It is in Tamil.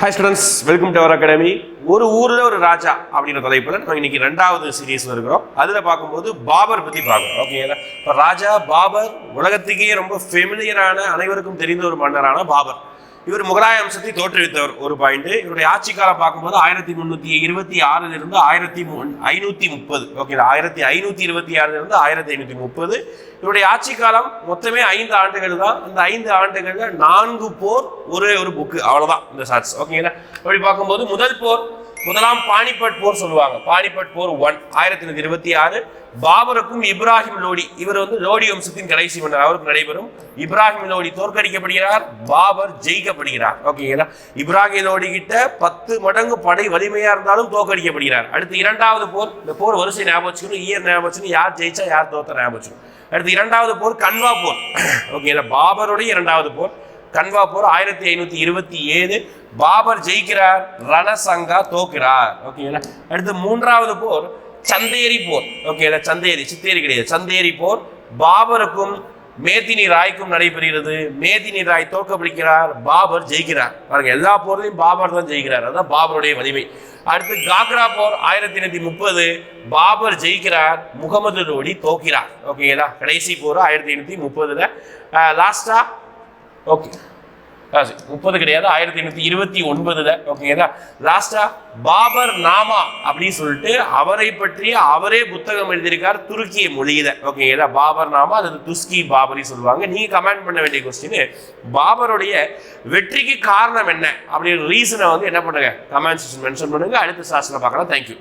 Hi students welcome to our academy ஒரு ஊர்ல ஒரு ராஜா அப்படின்ற தலைப்புல நம்ம இன்னைக்கு ரெண்டாவது சீரீஸ்ல இருக்கிறோம். அதுல பார்க்கும்போது பாபர் பத்தி பார்க்கணும். ஓகேங்களா இப்போ ராஜா பாபர் உலகத்துக்கே ரொம்ப ஃபெமிலியரான அனைவருக்கும் தெரிந்த ஒரு மன்னரான பாபர். இவர் முகலாய அம்சத்தை தோற்றுவித்தவர். ஒரு பாயிண்ட் இவருடைய ஆட்சி காலம் பார்க்கும்போது ஆயிரத்தி முன்னூத்தி இருபத்தி ஆறுல இருந்து ஆயிரத்தி ஐநூத்தி முப்பது. ஓகே ஆயிரத்தி ஐநூத்தி இருபத்தி ஆறுல இருந்து ஆயிரத்தி ஐநூத்தி முப்பது. இவருடைய ஆட்சி காலம் மொத்தமே ஐந்து ஆண்டுகள் தான். இந்த ஐந்து ஆண்டுகள்ல நான்கு போர் ஒரே ஒரு புக்கு அவ்வளவுதான் இந்த சாட்ஸ் ஓகேங்களா அப்படி பார்க்கும்போது முதல் போர் முதலாம் பானிபட் போர் சொல்லுவாங்க. பானிபட் போர் ஒன் ஆயிரத்தி இருபத்தி ஆறு. பாபருக்கும் இப்ராஹிம் லோடி இவர் வந்து லோடி வம்சத்தின் கடைசி மன்னர். அவருக்கு நடைபெறும். இப்ராஹிம் லோடி தோற்கடிக்கப்படுகிறார் பாபர் ஜெயிக்கப்படுகிறார். ஓகேங்களா? இப்ராஹிம் லோடி கிட்ட பத்து மடங்கு படை வலிமையா இருந்தாலும் தோற்கடிக்கப்படுகிறார். அடுத்து இரண்டாவது போர் இந்த போர் வரிசை ஞாபகம் வச்சுக்கணும். இயர் ஞாபகம் வச்சுக்கணும். யார் ஜெயிச்சா யார் தோத்த ஞாபகம் வச்சுக்கணும். அடுத்து இரண்டாவது போர் கன்வா போர். ஓகேங்களா? பாபருடைய இரண்டாவது போர். கன்வா போர் ஆயிரத்தி ஐநூத்தி இருபத்தி ஏழு. பாபர் ஜெயிக்கிறார் ரணசங்கா தோக்கிறார். ஓகேங்களா அடுத்து மூன்றாவது போர் சந்தேரி போர். ஓகேங்களா சந்தேரி சித்தேரி கிடையாது. சந்தேரி போர் பாபருக்கும் மேதினி ராய்க்கும் நடைபெறுகிறது. மேதினி ராய் தோற்கடிக்கிறார் பாபர் ஜெயிக்கிறார். பாருங்க எல்லா போர்லையும் பாபர் தான் ஜெயிக்கிறார். அதான் பாபருடைய வலிமை. அடுத்து காக்ரா போர் ஆயிரத்தி எண்ணூத்தி முப்பது. பாபர் ஜெயிக்கிறார் முகமது ரோடி தோக்கிறார். ஓகேங்களா கடைசி போர் ஆயிரத்தி எண்ணூத்தி முப்பதுல. லாஸ்டா ஓகே முப்பது கிடையாது ஆயிரத்தி எண்ணூத்தி இருபத்தி ஒன்பதுல ஓகேங்களா லாஸ்டா பாபர் நாமா அப்படின்னு சொல்லிட்டு அவரை பற்றி அவரே புத்தகம் எழுதியிருக்கார் துருக்கிய மொழியில. ஓகேங்களா பாபர் நாமா அது துஸ்கி பாபரி சொல்லுவாங்க. நீங்க கமெண்ட் பண்ண வேண்டிய கொஸ்டின் பாபருடைய வெற்றிக்கு காரணம் என்ன? அப்படின்ற ரீசனை வந்து என்ன பண்ணுங்க? கமெண்ட் செக்ஷன் மென்ஷன் பண்ணுங்க. அடுத்த சாஸ்திரம் பார்க்கலாம். தேங்க்யூ